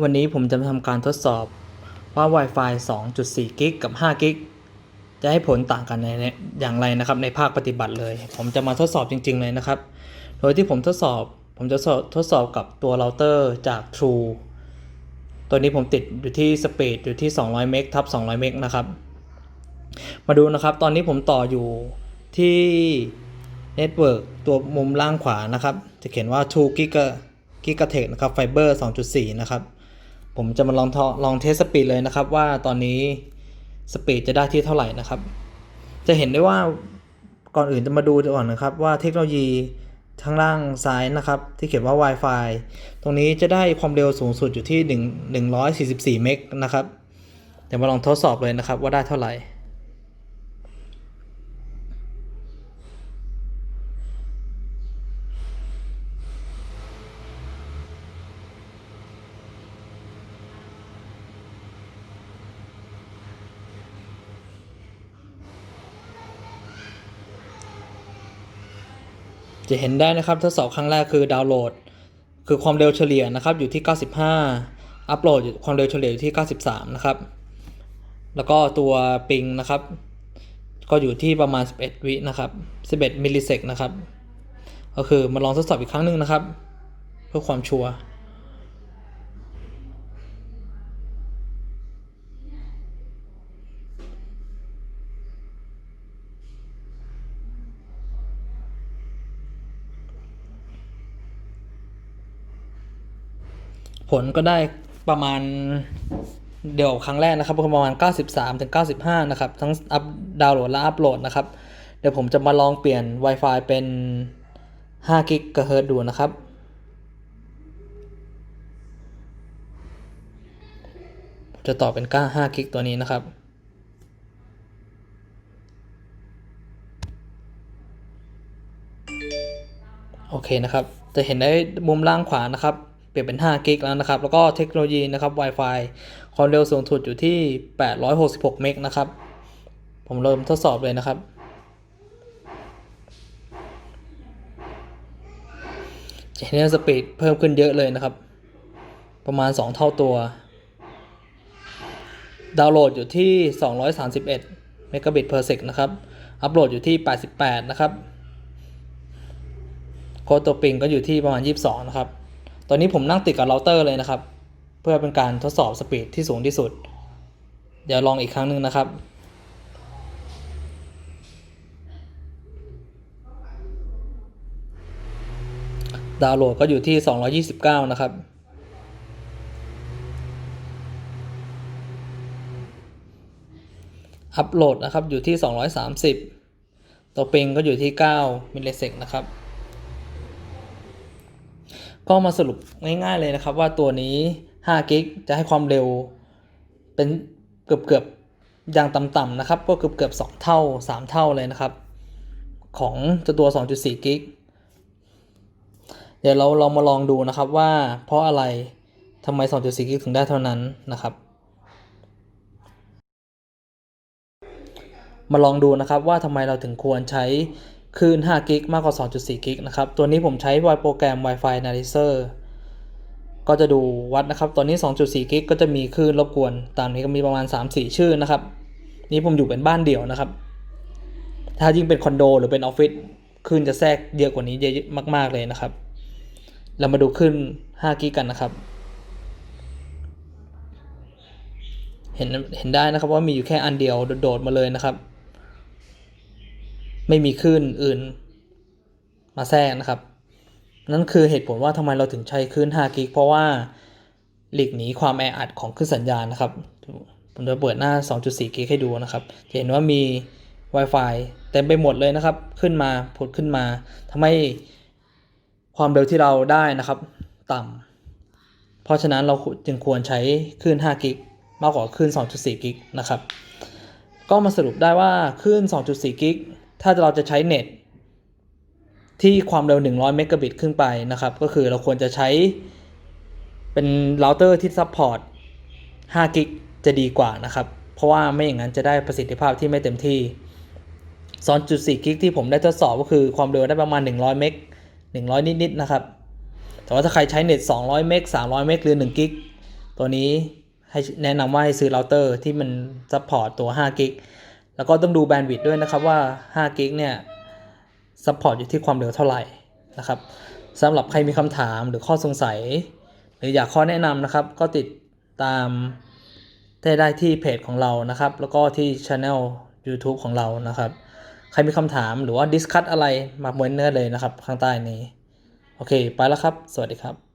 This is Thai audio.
วันนี้ผมจะมาทำการทดสอบว่า Wi-Fi 2.4 กิกกับ5กิกจะให้ผลต่างกันในอย่างไรนะครับ ในภาคปฏิบัติเลย ผมจะมาทดสอบจริง ๆ เลยนะครับ โดยที่ผมทดสอบ ผมจะทดสอบกับตัวเราเตอร์จาก True ตัวนี้ผมติดอยู่ที่สปีดอยู่ที่ 200 เมกทับ 200 เมกนะครับ มาดูนะครับ ตอนนี้ผมต่ออยู่ที่ Network ตัวมุมล่างขวานะครับ จะเขียนว่า2 Giga Gigatech นะครับ Fiber 2.4 นะครับ ผมจะมาลองทอลองเทสสปีดเลยนะครับ ว่าตอนนี้สปีดจะได้ที่เท่าไหร่นะครับ จะเห็นได้ว่าก่อนอื่นจะมาดูก่อนนะครับ ว่าเทคโนโลยีทางล่างซ้ายนะครับ ที่เขียนว่า Wi-Fi ตรงนี้จะได้ความเร็วสูงสุดอยู่ที่ 1 144 เมกนะครับ เดี๋ยวมาลองทดสอบเลยนะครับว่าได้เท่าไหร่ จะเห็นได้นะครับทดสอบครั้งแรกคือดาวน์โหลด คือความเร็วเฉลี่ยนะครับอยู่ที่ 95 อัปโหลดความเร็วเฉลี่ยอยู่ที่ 93 นะครับ แล้วก็ตัวปิงนะครับ ก็อยู่ที่ประมาณ 11 วินะครับ 11 มิลลิเซกนะครับ ก็คือมาลองทดสอบอีกครั้งหนึ่งนะครับ เพื่อความชัวร์ ผลก็ได้ประมาณเดียวครั้งแรกนะครับประมาณ 93ถึง95 นะครับ ทั้งอัพดาวน์โหลดและอัพโหลดนะครับ เดี๋ยวผมจะมาลองเปลี่ยน Wi-Fi เป็น5กิกะเฮิรตซ์ดูนะครับ จะต่อเป็นก้า5กิกตัวนี้นะครับโอเคนะครับ จะเห็นได้มุมล่างขวานะครับ เปลี่ยนเป็น5กิกแล้วนะครับ แล้วก็เทคโนโลยีนะครับ Wi-Fi ความเร็วสูงสุดอยู่ที่ 866 เมกนะครับ ผมเริ่มทดสอบเลยนะครับ จะเห็นสปีดเพิ่มขึ้นเยอะเลยนะครับ ประมาณ 2 เท่าตัว ดาวน์โหลดอยู่ที่ 231เมกะบิต per sec นะครับ อัปโหลดอยู่ที่ 88 นะครับ โค้ดตัวปิงก็อยู่ที่ประมาณ 22 นะครับ อนนี้ผมนั่งติดกับเราเตอร์เลยนะครับ เพื่อเป็นการทดสอบสปีดที่สูงที่สุด เดี๋ยวลองอีกครั้งหนึ่งนะครับดาวน์โหลดก็อยู่ที่ 229 นะครับ อัปโหลดนะครับอยู่ที่ 230 ตัวปิงก็อยู่ที่ 9 มิลลิเซกนะครับ ก็มาสรุปง่ายๆเลยนะครับว่าตัวนี้5กิกจะให้ความเร็วเป็นเกือบเกือบๆอย่างต่ำๆนะครับ ก็เกือบเกือบ2เท่า 3 เท่าเลยนะครับ ของตัว 2.4กิกเดี๋ยวเราเรามาลองดูนะครับว่าเพราะอะไรทำไม 2.4กิกถึงได้เท่านั้นนะครับ มาลองดูนะครับว่าทำไมเราถึงควรใช้ คลื่น5กิกมากกว่า 2.4กิกนะครับ ตัวนี้ผมใช้โปรแกรม Wi-Fi Analyzer ก็จะดูวัดนะครับ ตอนนี้ 2.4กิกก็จะมีคลื่นรบกวน ตามนี้ก็มีประมาณ 3-4 ชื่อนะครับ นี่ผมอยู่เป็นบ้านเดี่ยวนะครับ ถ้ายิ่งเป็นคอนโดหรือเป็นออฟฟิศคลื่นจะแทรกเยอะกว่านี้เยอะมาก ๆ เลยนะครับ เรามาดูคลื่น5กิกกันนะครับ เห็นเห็นได้นะครับว่ามีอยู่แค่อันเดียวโดดๆมาเลยนะครับ ไม่มีคลื่นอื่นมาแทรกนะครับ นั่นคือเหตุผลว่าทำไมเราถึงใช้คลื่น5กิกเพราะว่าหลีกหนีความแออัดของคลื่นสัญญาณนะครับ ผมจะเปิดหน้า 2.4กิกให้ดูนะครับจะเห็นว่ามี Wi-Fi เต็มไปหมดเลยนะครับ ขึ้นมาผุดขึ้นมาทำให้ความเร็วที่เราได้นะครับ ต่ำเพราะฉะนั้นเราจึงควรใช้คลื่น5กิกมากกว่าคลื่น2.4กิกนะครับ ก็มาสรุปได้ว่าคลื่น2.4กิก ถ้าเราจะใช้เน็ตที่ความเร็ว 100 เมกะบิตขึ้นไปนะครับ ก็คือเราควรจะใช้เป็นเราเตอร์ที่ซัพพอร์ต5กิกจะดีกว่านะครับ เพราะว่าไม่อย่างนั้นจะได้ประสิทธิภาพที่ไม่เต็มที่ 2.4 กิกที่ผมได้ทดสอบก็คือความเร็วได้ประมาณ 100 เมก 100 นิดๆนะครับ แต่ว่าถ้าใครใช้เน็ต 200 เมก 300 เมกหรือ 1 กิก ตัวนี้ให้แนะนำว่าให้ซื้อเราเตอร์ที่มันซัพพอร์ตตัว 5 กิก แล้วก็ต้องดูแบนด์วิดต์ด้วยนะครับว่า5กิกเนี่ยซัพพอร์ตอยู่ที่ความเร็วเท่าไหร่นะครับสำหรับใครมีคำถามหรือข้อสงสัย หรืออยากข้อแนะนำนะครับ ก็ติดตามได้ได้ที่เพจของเรานะครับ แล้วก็ที่ช anel YouTube ของเรานะครับ ใครมีคำถามหรือว่าดิสคัตอะไรมาเม้นเนื้อเลยนะครับ ข้างใต้นี้ โอเค ไปแล้วครับ สวัสดีครับ